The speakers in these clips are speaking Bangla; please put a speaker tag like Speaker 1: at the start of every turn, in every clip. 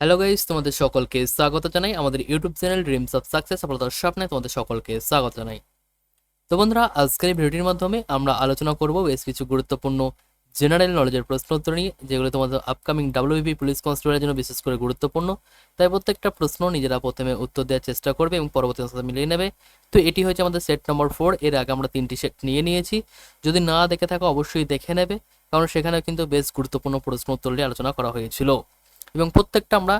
Speaker 1: হ্যালো গাইস তোমাদের সকলকে স্বাগত জানাই। আমাদের YouTube channel dreams of success সফলতার স্বপ্নে তোমাদের সকলকে স্বাগত জানাই। তো বন্ধুরা, আজকের ভিডিওটির মাধ্যমে আমরা আলোচনা করব বেশ কিছু গুরুত্বপূর্ণ জেনারেল নলেজের প্রশ্ন উত্তর নিয়ে, যেগুলো তোমাদের আপকামিং ডাব্লিউবি পুলিশ কনস্টেবলের জন্য বিশেষ করে গুরুত্বপূর্ণ। তাই প্রত্যেকটা প্রশ্ন নিজেরা প্রথমে উত্তর দেওয়ার চেষ্টা করবে এবং পরবর্তী সাথে মিলিয়ে নেবে। তো এটি হচ্ছে আমাদের সেট নম্বর ফোর এর আগে আমরা তিনটি সেট নিয়ে নিয়েছি। যদি না দেখে থাকো, অবশ্যই দেখে নেবে, কারণ সেখানেও কিন্তু বেশ গুরুত্বপূর্ণ প্রশ্ন উত্তর নিয়ে আলোচনা করা হয়েছিল। এবং প্রত্যেকটা আমরা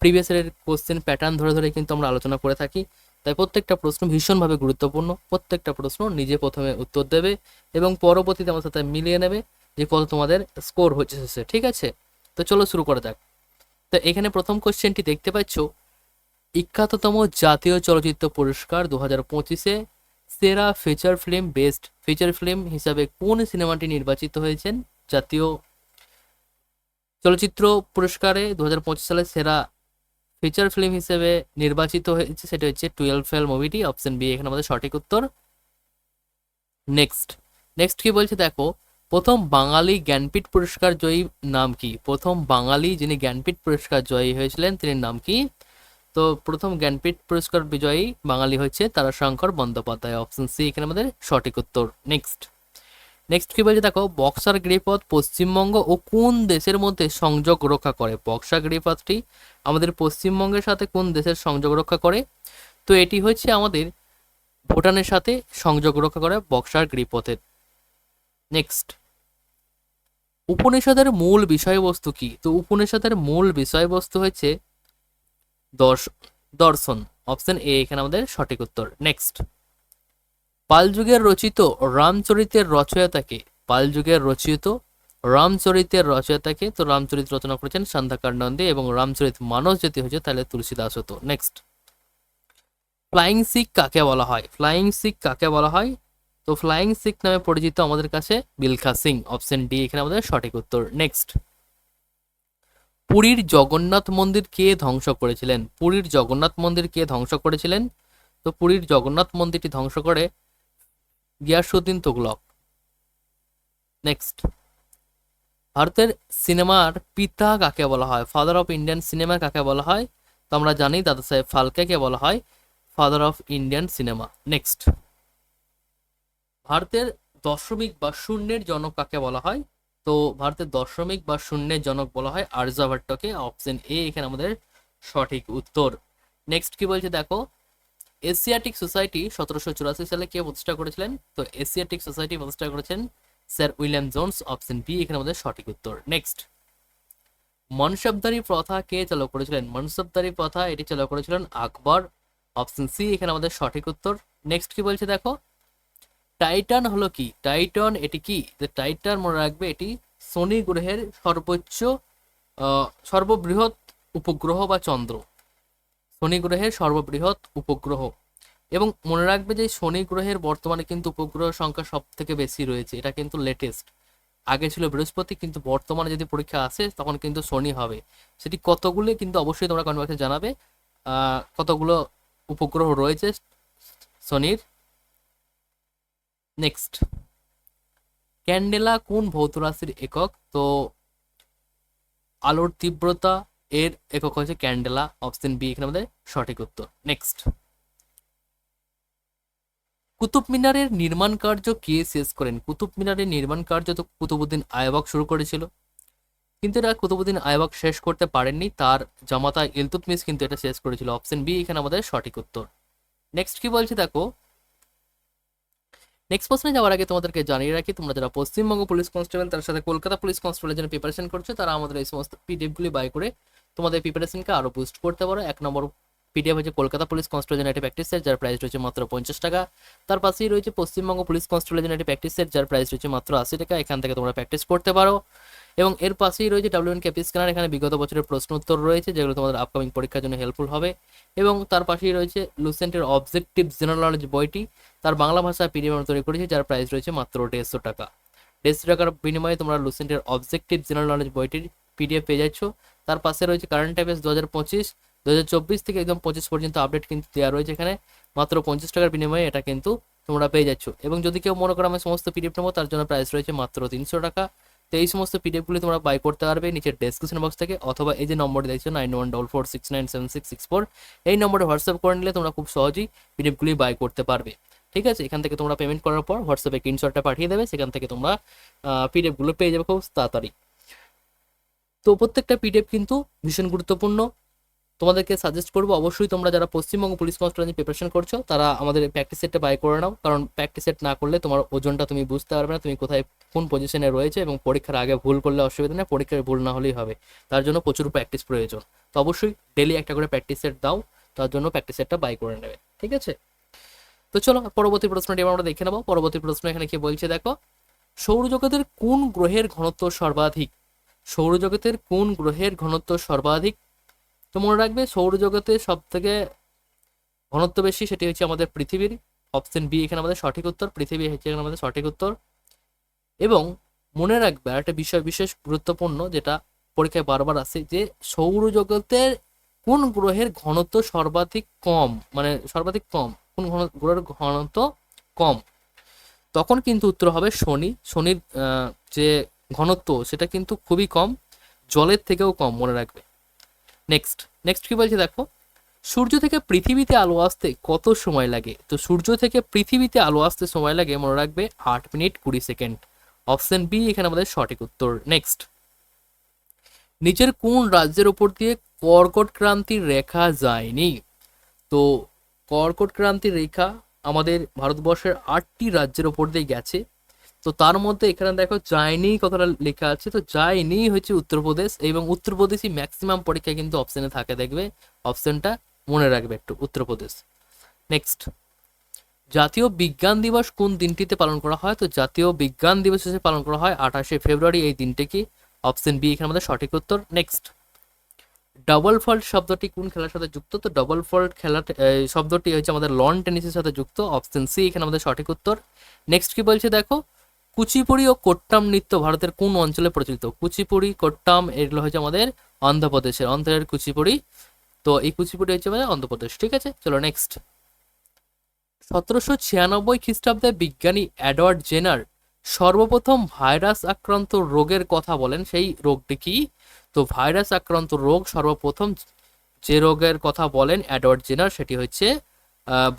Speaker 1: প্রিভিয়াস এর কোশ্চেন প্যাটার্ন ধরে ধরে কিন্তু আমরা আলোচনা করে থাকি। তাই প্রত্যেকটা প্রশ্ন ভীষণভাবে গুরুত্বপূর্ণ। প্রত্যেকটা প্রশ্ন নিজে প্রথমে উত্তর দেবে এবং পরবর্তীতে আমার সাথে মিলিয়ে নেবে যে কত তোমাদের স্কোর হচ্ছে শেষে ঠিক আছে? তো চলো শুরু করা যাক। তো এখানে প্রথম কোশ্চেনটি দেখতে পাচ্ছ। বিখ্যাততম জাতীয় চলচ্চিত্র পুরস্কার দু হাজার পঁচিশে সেরা feature film best feature film হিসাবে কোন সিনেমাটি নির্বাচিত হয়েছেন? জাতীয় চলচ্চিত্র পুরস্কারে দু হাজার পঁচিশ সালে সেরা ফিচার ফিল্ম হিসেবে নির্বাচিত হয়েছে, সেটা হচ্ছে টুয়েলভ ফেল মুভিটি অপশন বি এখানে আমাদের সঠিক উত্তর। নেক্সট নেক্সট কি বলছে দেখো, প্রথম বাঙালি জ্ঞানপীঠ পুরস্কার জয়ী নাম কি? প্রথম বাঙালি যিনি জ্ঞানপীঠ পুরস্কার জয়ী হয়েছিলেন তিনি নাম কি? তো প্রথম জ্ঞানপীঠ পুরস্কার বিজয়ী বাঙালি হচ্ছে তারাশঙ্কর বন্দ্যোপাধ্যায় অপশন সি এখানে আমাদের সঠিক উত্তর। নেক্সট নেক্সট কি বলছে দেখো, বক্সার গিরিপথ পশ্চিমবঙ্গ ও কোন দেশের মধ্যে সংযোগ রক্ষা করে? বক্সার গিরিপথটি আমাদের পশ্চিমবঙ্গের সাথে কোন দেশের সংযোগ রক্ষা করে? তো এটি হচ্ছে আমাদের ভুটানের সাথে সংযোগ রক্ষা করে বক্সার গিরিপথের। নেক্সট উপনিষদের মূল বিষয়বস্তু কি? তো উপনিষদের মূল বিষয়বস্তু হচ্ছে দর্শ, দর্শন। অপশন এ এখানে আমাদের সঠিক উত্তর। নেক্সট পালযুগের রচিত রামচরিতের রচয়িতাকে পালযুগের রচিত রামচরিতের রচয়িতাকে তো রামচরিত রচনা করেছেন সন্ধ্যাকার নন্দে এবং রামচরিত মানস যদি হয়েছে তাহলে তুলসীদাস হতো। নেক্সট ফ্লাইং সিক কাকে বলা হয়? ফ্লাইং সিক কাকে বলা হয়? তো ফ্লাইং সিক নামে পরিচিত আমাদের কাছে বিলখা সিং অপশন ডি এখানে আমাদের সঠিক উত্তর। নেক্সট পুরীর জগন্নাথ মন্দির কে ধ্বংস করেছিলেন? পুরীর জগন্নাথ মন্দির কে ধ্বংস করেছিলেন? তো পুরীর জগন্নাথ মন্দিরটি ধ্বংস করে গিয়াসুদ্দিন তুগলক। নেক্সট ভারতের সিনেমার পিতা কাকে বলা হয়? ফাদার অফ ইন্ডিয়ান সিনেমা কাকে বলা হয়? তো আমরা জানি দাদা সাহেব ফালকেকে বলা হয়? Father of Indian cinema next ভারতের দশমিক বা শূন্যের জনক কাকে বলা হয়? তো ভারতের দশমিক বা শূন্যের জনক বলা হয় আর্যভট্টকে অপশন এ এখানে আমাদের সঠিক উত্তর। নেক্সট কি বলছে দেখো? এশিয়াটিক সোসাইটি সতেরোশো চুরাশি সালে কে প্রতিষ্ঠা করেছিলেন? তো এশিয়াটিক সোসাইটি প্রতিষ্ঠা করেছেন sir William Jones option B এখানে আমাদের সঠিক উত্তর। নেক্সট মনসবদারি প্রথা কে চালু করেছিলেন? মনসবদারি প্রথা এটি চালু করেছিলেন আকবর অপশন সি এখানে আমাদের সঠিক উত্তর। নেক্সট কি বলছে দেখো? টাইটান হলো কি? টাইটন এটি কি? টাইটান মনে রাখবে এটি শনি গ্রহের সর্বোচ্চ সর্ববৃহৎ উপগ্রহ বা চন্দ্র। শনি গ্রহের সর্ববৃহৎ উপগ্রহ। এবং মনে রাখবে যে, শনি গ্রহের বর্তমানে কিন্তু উপগ্রহ সংখ্যা সব থেকে বেশি রয়েছে। এটা কিন্তু লেটেস্ট আগে ছিল বৃহস্পতি, কিন্তু বর্তমানে যদি পরীক্ষা আসে, তখন কিন্তু শনি হবে। সেটি কতগুলো কিন্তু অবশ্যই তোমরা কনভার্সে জানাবে। কতগুলো উপগ্রহ রয়েছে শনির? নেক্সট ক্যান্ডেলা কোন ভৌত রাশির একক? তো, আলোর তীব্রতা এর একক হচ্ছে ক্যান্ডেলা, অপশন বি, এখানে আমাদের সঠিক উত্তর। নেক্সট কুতুব মিনারের নির্মাণ কার্য কে শেষ করেন? কুতুব মিনারের নির্মাণ কার্য তো কুতুবুদ্দিন আয়বাক শুরু করেছিল। কিন্তু এটা কুতুবুদ্দিন আয়বাক শেষ করতে পারেননি, তার জামাতা ইলতুতমিস কিন্তু এটা শেষ করেছিল। অপশন বি এখানে আমাদের সঠিক উত্তর। নেক্সট কি বলছে দেখো? নেক্সট প্রশ্নে যাওয়ার আগে তোমাদেরকে জানিয়ে রাখি, তোমরা যারা পশ্চিমবঙ্গ পুলিশ কনস্টেবল, তার সাথে কলকাতা পুলিশ কনস্টেবলের জন্য প্রিপারেশন করছ, তারা আমাদের এই সমস্ত পিডিএফগুলি বাই করে তোমাদের প্রিপারেশনকে আরও বুস্ট করতে পারো। এক নম্বর পিডিএফ হচ্ছে কলকাতা পুলিশ কনস্টেবল জন্য একটি প্র্যাকটিস সেট যার প্রাইস রয়েছে মাত্র পঞ্চাশ টাকা। তার পাশেই রয়েছে পশ্চিমবঙ্গ পুলিশ কনস্টেবলের জন্য একটি প্র্যাকটিস সেট যার প্রাইস রয়েছে মাত্র আশি টাকা। এখান থেকে তোমরা প্র্যাকটিস করতে পারো। এবং এর পাশেই রয়েছে ডাব্লিউ এন ক্যাপি স্ক্যানার এখানে বিগত বছরের প্রশ্ন উত্তর রয়েছে, যেগুলো তোমাদের আপকামিং পরীক্ষার জন্য হেল্পফুল হবে। এবং তার পাশেই রয়েছে লুসেন্টের অবজেক্টিভ জেনারেল নলেজ বইটি। তার বাংলা ভাষায় পিডিএফ তৈরি করেছে, যার প্রাইস রয়েছে মাত্র দেড়শো টাকা। দেড়শো টাকার বিনিময়ে তোমরা লুসেন্টের অবজেক্টিভ জেনারেল নলেজ বইটির পিডিএফ পেয়ে যাচ্ছ। তার পাশে রয়েছে কারেন্ট অ্যাফেয়ার্স দু হাজার পঁচিশ দু হাজার চব্বিশ থেকে একদম পঁচিশ পর্যন্ত আপডেট কিন্তু দেওয়া রয়েছে এখানে। মাত্র পঞ্চাশ টাকার বিনিময়ে এটা কিন্তু তোমরা পেয়ে যাচ্ছ। এবং যদি কেউ মনে করো আমি সমস্ত পিডিএফ নেব, তার জন্য প্রাইস রয়েছে মাত্র তিনশো টাকা। তো এই সমস্ত পিডিএফগুলি তোমরা বাই করতে পারবে নিচের ডেসক্রিপশন বক্স থেকে অথবা এই যে নম্বরটি দেখছ nine one double four six nine seven six six four এই নম্বরে হোয়াটসঅ্যাপ করে নিলে তোমরা খুব সহজেই পিডিএফগুলি বাই করতে পারবে। ঠিক আছে? এখান থেকে তোমরা পেমেন্ট করার পর হোয়াটসঅ্যাপে স্ক্রিনশটটা পাঠিয়ে দেবে, সেখান থেকে তোমরা পিডিএফগুলো পেয়ে যাবে খুব তাড়াতাড়ি। তো প্রত্যেকটা পিডিএফ কিন্তু ভীষণ গুরুত্বপূর্ণ। তোমাদেরকে সাজেস্ট করব, অবশ্যই তোমরা যারা পশ্চিমবঙ্গ পুলিশ কনস্টেবল প্রিপারেশন করছ, তারা আমাদের প্র্যাকটিস সেটটা বাই করে নাও। কারণ প্র্যাকটিস সেট না করলে তোমার ওজনটা তুমি বুঝতে পারবে না, তুমি কোথায় কোন পজিশনে রয়েছে এবং পরীক্ষার আগে ভুল করলে অসুবিধা নেই পরীক্ষায় ভুল না হলেই হবে। তার জন্য প্রচুর প্র্যাকটিস প্রয়োজন। তো অবশ্যই ডেলি একটা করে প্র্যাকটিস সেট দাও, তার জন্য প্র্যাকটিস সেটটা বাই করে নেবে, ঠিক আছে? তো চলো, পরবর্তী প্রশ্নটি আমরা দেখে নেব। পরবর্তী প্রশ্ন এখানে কি বলছে, দেখো, সৌরজগতের কোন গ্রহের ঘনত্ব সর্বাধিক? সৌরজগতের কোন গ্রহের ঘনত্ব সর্বাধিক? তো মনে রাখবে সৌরজগতে সব থেকে ঘনত্ব বেশি সেটি হচ্ছে আমাদের পৃথিবীর। অপশন বি, এখানে আমাদের সঠিক উত্তর। পৃথিবী হচ্ছে এখানে আমাদের সঠিক উত্তর। এবং মনে রাখবে, আর একটা বিষয় বিশেষ গুরুত্বপূর্ণ যেটা পরীক্ষায় বারবার আসে, যে সৌরজগতের কোন গ্রহের ঘনত্ব সর্বাধিক কম? মানে সর্বাধিক কম। কোন ঘন, গ্রহের ঘনত্ব কম? তখন কিন্তু উত্তর হবে শনি। শনির যে ঘনত্ব সেটা কিন্তু খুবই কম, জলের থেকেও কম, মনে রাখবে। নেক্সট নেক্সট কি বলছে দেখো? সূর্য থেকে পৃথিবীতে আলো আসতে কত সময় লাগে? তো সূর্য থেকে পৃথিবীতে আলো আসতে সময় লাগে, মনে রাখবে, আট মিনিট কুড়ি সেকেন্ড। অপশন বি এখানে আমাদের সঠিক উত্তর। নেক্সট নিচের কোন রাজ্যের ওপর দিয়ে কর্কট ক্রান্তির রেখা যায়নি? তো কর্কট ক্রান্তির রেখা আমাদের ভারতবর্ষের আটটি রাজ্যের ওপর দিয়ে গেছে। তো তার মধ্যে এখানে দেখো যায়নি কথাটা লেখা আছে, তো যায়নি হচ্ছে উত্তরপ্রদেশ এবং উত্তরপ্রদেশই ম্যাক্সিমাম পরীক্ষায় কিন্তু অপশনে থাকে, দেখবে? অপশনটা মনে রাখবে একটু, উত্তরপ্রদেশ। নেক্সট জাতীয় বিজ্ঞান দিবস কোন দিনটিতে পালন করা হয়? তো জাতীয় বিজ্ঞান দিবস হিসেবে পালন করা হয় আঠাশে ফেব্রুয়ারি, এই দিনটি কি? অপশন বি এখানে আমাদের সঠিক উত্তর। নেক্সট ডাবল ফল্ট শব্দটি কোন খেলার সাথে যুক্ত? তো ডাবল ফল্ট খেলা শব্দটি হচ্ছে আমাদের লন টেনিসের সাথে যুক্ত অপশন সি এখানে আমাদের সঠিক উত্তর। নেক্সট কি বলছে দেখো? কুচিপুড়ি ও কোট্টাম নৃত্য ভারতের কোন অঞ্চলে প্রচলিত? কুচিপুড়ি, কোট্টাম, এগুলো হচ্ছে আমাদের অন্ধ্রপ্রদেশের, অন্ধ্রের কুচিপুড়ি। তো এই কুচিপুড়ি হচ্ছে আমাদের অন্ধ্রপ্রদেশ, ঠিক আছে? চলো নেক্সট সতেরোশো ছিয়ানব্বই খ্রিস্টাব্দে বিজ্ঞানী অ্যাডওয়ার্ড জেনার সর্বপ্রথম ভাইরাস আক্রান্ত রোগের কথা বলেন। সেই রোগটি কি? তো ভাইরাস আক্রান্ত রোগ সর্বপ্রথম যে রোগের কথা বলেন অ্যাডওয়ার্ড জেনার, সেটি হচ্ছে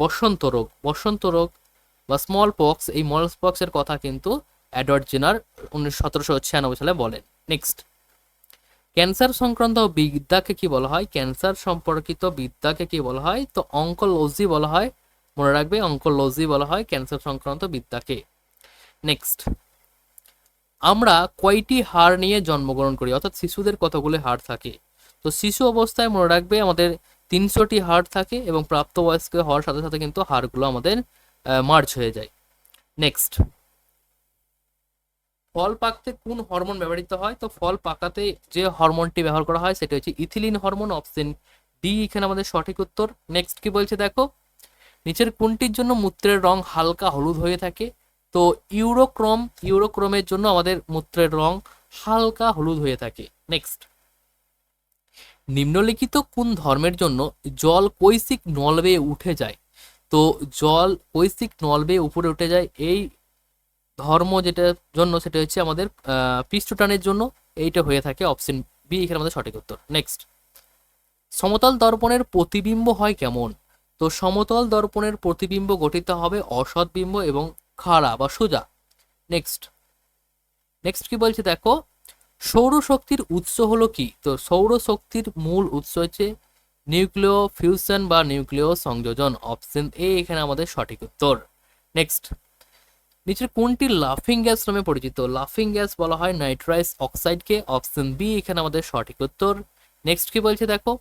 Speaker 1: বসন্ত রোগ। বসন্ত রোগ বা স্মল পক্স এই মল পক্সের কথা কিন্তু অ্যাডওয়ার্ড জেনার উনিশ সতেরোশো ছিয়ানব্বই সালে বলেন। নেক্সট ক্যান্সার সংক্রান্ত বিদ্যাকে কি বলা হয়? ক্যান্সার সম্পর্কিত বিদ্যাকে কি বলা হয়? তো অঙ্কোলজি বলা হয়। মনে রাখবে, অঙ্কোলজি বলা হয় ক্যান্সার সংক্রান্ত বিদ্যাকে। নেক্সট আমরা কয়টি হাড় নিয়ে জন্মগ্রহণ করি? অর্থাৎ শিশুদের কতগুলো হাড় থাকে? তো শিশু অবস্থায় মনে রাখবে, আমাদের তিনশোটি হাড় থাকে এবং প্রাপ্তবয়স্ক হওয়ার সাথে সাথে কিন্তু হাড়গুলো আমাদের মার্চ হয়ে যায়। নেক্সট ফল পাকতে কোন হরমোন ব্যবহৃত হয়? তো ফল পাকাতে যে হরমোনটি ব্যবহার করা হয়, সেটা হচ্ছে ইথিলিন হরমোন, অপশন ডি, এখানে আমাদের সঠিক উত্তর। নেক্সট কি বলছে দেখো? নিচের কোনটির জন্য মূত্রের রং হালকা হলুদ হয়ে থাকে? তো ইউরোক্রোম, ইউরোক্রোমের জন্য আমাদের মূত্রের রং হালকা হলুদ হয়ে থাকে। নেক্সট নিম্নলিখিত কোন ধর্মের জন্য জল কৈশিক নল বেয়ে উঠে যায়? তো জল কৈশিক নল বেয়ে উপরে উঠে যায়। এই ধর্ম যেটার জন্য সেটা হচ্ছে আমাদের পৃষ্ঠটানের জন্য এইটা হয়ে থাকে অপশন বি এখানে আমাদের সঠিক উত্তর। নেক্সট সমতল দর্পণের প্রতিবিম্ব হয় কেমন? তো সমতল দর্পণের প্রতিবিম্ব গঠিত হবে অসৎ বিম্ব এবং খাড়া বা সোজা। নেক্সট নেক্সট কি বলছে দেখো? সৌরশক্তির উৎস হলো কি? তো সৌরশক্তির মূল উৎস হচ্ছে নিউক্লিয় ফিউশন বা নিউক্লিয় সংযোজন, অপশন এ এখানে আমাদের সঠিক উত্তর। নেক্সট নিচের কোনটি লাফিং গ্যাস নামে পরিচিত? লাফিং গ্যাস বলা হয় নাইট্রাইস অক্সাইডকে, অপশন বি এখানে আমাদের সঠিক উত্তর। নেক্সট কি বলছে দেখো?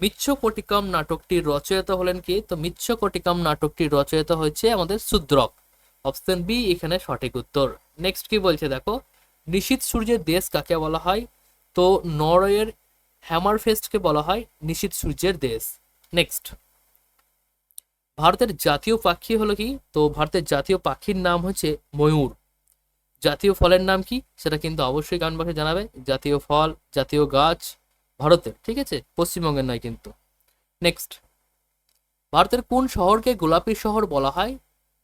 Speaker 1: মিচ্ছকটিকম নাটকটির রচয়িতা হলেন কি? তো মিচ্ছকটিকম নাটকটির রচয়িতা হচ্ছে আমাদের শূদ্রক অপশন বি এখানে সঠিক উত্তর। নেক্সট কি বলছে দেখো? নিশীত সূর্যের দেশ কাকে বলা হয়? তো নরওয়ের হ্যামারফেস্টকে বলা হয় নিশীত সূর্যের দেশ। নেক্সট ভারতের জাতীয় পাখি হলো কি? তো ভারতের জাতীয় পাখির নাম হচ্ছে ময়ূর। জাতীয় ফলের নাম কি? সেটা কিন্তু অবশ্যই গান বাক্সে জানাবে জাতীয় ফল, জাতীয় গাছ, ভারতের, ঠিক আছে? পশ্চিমবঙ্গের নয় কিন্তু। নেক্সট ভারতের কোন শহরকে গোলাপি শহর বলা হয়?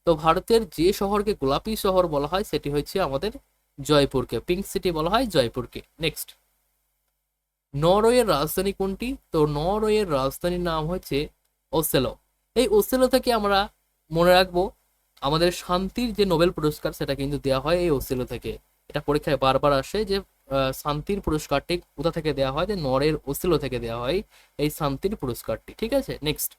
Speaker 1: তো ভারতের যে শহরকে গোলাপি শহর বলা হয়, সেটি হচ্ছে আমাদের জয়পুরকে, পিঙ্ক সিটি বলা হয় জয়পুরকে। নেক্সট নরওয়ের রাজধানী কোনটি? তো নরওয়ের রাজধানীর নাম হচ্ছে ওসেলো। এই ওসেলো থেকে আমরা মনে রাখব, আমাদের শান্তির যে নোবেল পুরস্কার সেটা কিন্তু দেওয়া হয় এই ওসেলো থেকে। এটা পরীক্ষায় বারবার আসে যে শান্তির পুরস্কারটি কোথা থেকে দেওয়া হয়? যে নরের ওসেলো থেকে দেওয়া হয় এই শান্তির পুরস্কারটি, ঠিক আছে? নেক্সট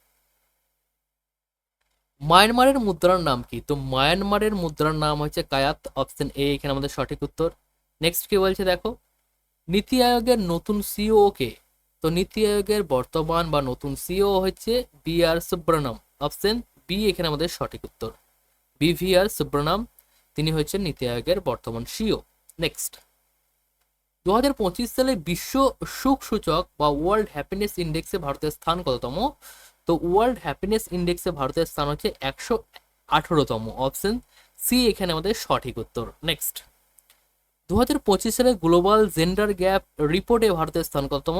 Speaker 1: মায়ানমারের মুদ্রার নাম কি? তো মায়ানমারের মুদ্রার নাম হচ্ছে কায়াত, অপশন এ, এখানে আমাদের সঠিক উত্তর। নেক্সট কি বলছে দেখো? নীতি আয়োগের নতুন সিও কে? তো নীতি আয়োগের বর্তমান বা নতুন সিও হচ্ছে B R Subrahmanyam option B এখানে আমাদের সঠিক উত্তর। বি ভি আর তিনি হচ্ছেন নীতি আয়োগের বর্তমান সিও নেক্সট দু হাজার পঁচিশ সালে বিশ্ব সুখ সূচক বা ওয়ার্ল্ড হ্যাপিনেস ইন্ডেক্সে ভারতের স্থান কততম? তো ওয়ার্ল্ড হ্যাপিনেস ইন্ডেক্সে ভারতের স্থান হচ্ছে একশো আঠেরোতম। অপশন সি এখানে আমাদের সঠিক উত্তর। নেক্সট দু হাজার পঁচিশ সালে গ্লোবাল জেন্ডার গ্যাপ রিপোর্টে ভারতের স্থান কততম?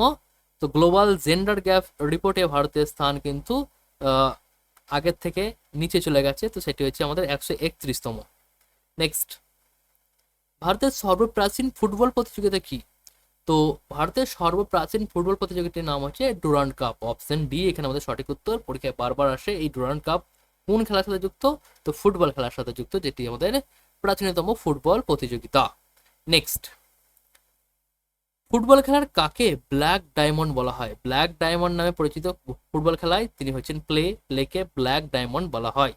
Speaker 1: তো গ্লোবাল জেন্ডার গ্যাপ রিপোর্টে ভারতের স্থান কিন্তু আগের থেকে নিচে চলে গেছে, তো সেটি হচ্ছে আমাদের একশো একত্রিশতম। নেক্সট ভারতের সর্বপ্রাচীন ফুটবল প্রতিযোগিতা কি? তো ভারতের সর্বপ্রাচীন ফুটবল প্রতিযোগিতার নাম হচ্ছে ডুরান্ড কাপ, অপশন ডি, এখানে আমাদের সঠিক উত্তর, পরীক্ষায় বারবার আসে এই ডুরান্ড কাপ কোন খেলার সাথে যুক্ত? তো ফুটবল খেলার সাথে যুক্ত, যেটি আমাদের প্রাচীনতম ফুটবল প্রতিযোগিতা। নেক্সট ফুটবল খেলার কাকে ব্ল্যাক ডায়মন্ড বলা হয়? ব্ল্যাক ডায়মন্ড নামে পরিচিত ফুটবল খেলায় তিনি হচ্ছেন প্লে প্লেকে ব্ল্যাক ডায়মন্ড বলা হয়।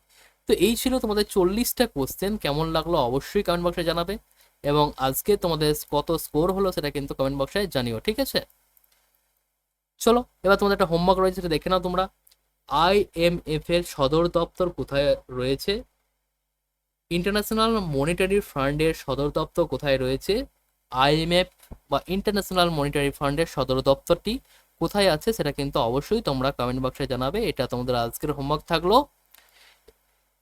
Speaker 1: তো এই ছিল তোমাদের চল্লিশটা কোশ্চেন কেমন লাগল অবশ্যই কমেন্ট বক্সে জানাবে। এবং আজকে তোমাদের কত স্কোর হলো সেটা কিন্তু কমেন্ট বক্সে জানিও, ঠিক আছে? চলো, এবার তোমাদের একটা হোমওয়ার্ক রয়েছে, সেটা দেখে নাও তোমরা। আই আইএমএফ এর সদর দপ্তর কোথায় রয়েছে? ইন্টারন্যাশনাল মনিটারি ফান্ডের সদর দপ্তর কোথায় রয়েছে? আইএমএফ বা ইন্টারন্যাশনাল মনিটারি ফান্ডের সদর দপ্তরটি কোথায় আছে সেটা কিন্তু অবশ্যই তোমরা কমেন্ট বক্সে জানাবে। এটা তোমাদের আজকের হোমওয়ার্ক থাকল।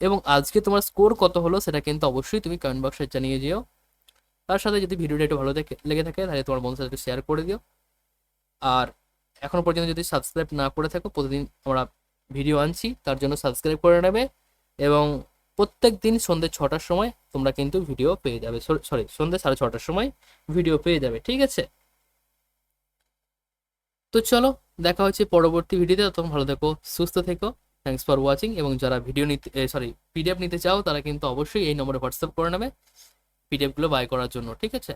Speaker 1: এবং আজকে তোমার স্কোর কত হলো সেটা কিন্তু অবশ্যই তুমি কমেন্ট বক্সে জানিয়ে যেও। তার সাথে যদি ভিডিওটা একটু ভালো লেগে থাকে, তাহলে তোমার বন্ধুর সাথে শেয়ার করে দিও। আর এখনও পর্যন্ত যদি সাবস্ক্রাইব না করে থাকো, প্রতিদিন আমরা ভিডিও আনছি, তার জন্য সাবস্ক্রাইব করে নেবে। এবং প্রত্যেক দিন সন্ধ্যে ছটার সময় তোমরা কিন্তু ভিডিও পেয়ে যাবে। সরি সন্ধ্যে সাড়ে ছটার সময় ভিডিও পেয়ে যাবে, ঠিক আছে? তো চলো, দেখা হচ্ছে পরবর্তী ভিডিওতে তখন ভালো থেকো, সুস্থ থেকো। থ্যাংকস ফর ওয়াচিং এবং যারা ভিডিও নিতে সরি পিডিএফ নিতে চাও, তারা কিন্তু অবশ্যই এই নম্বরে হোয়াটসঅ্যাপ করে নেবে পিডিএফগুলো বাই করার জন্য, ঠিক আছে?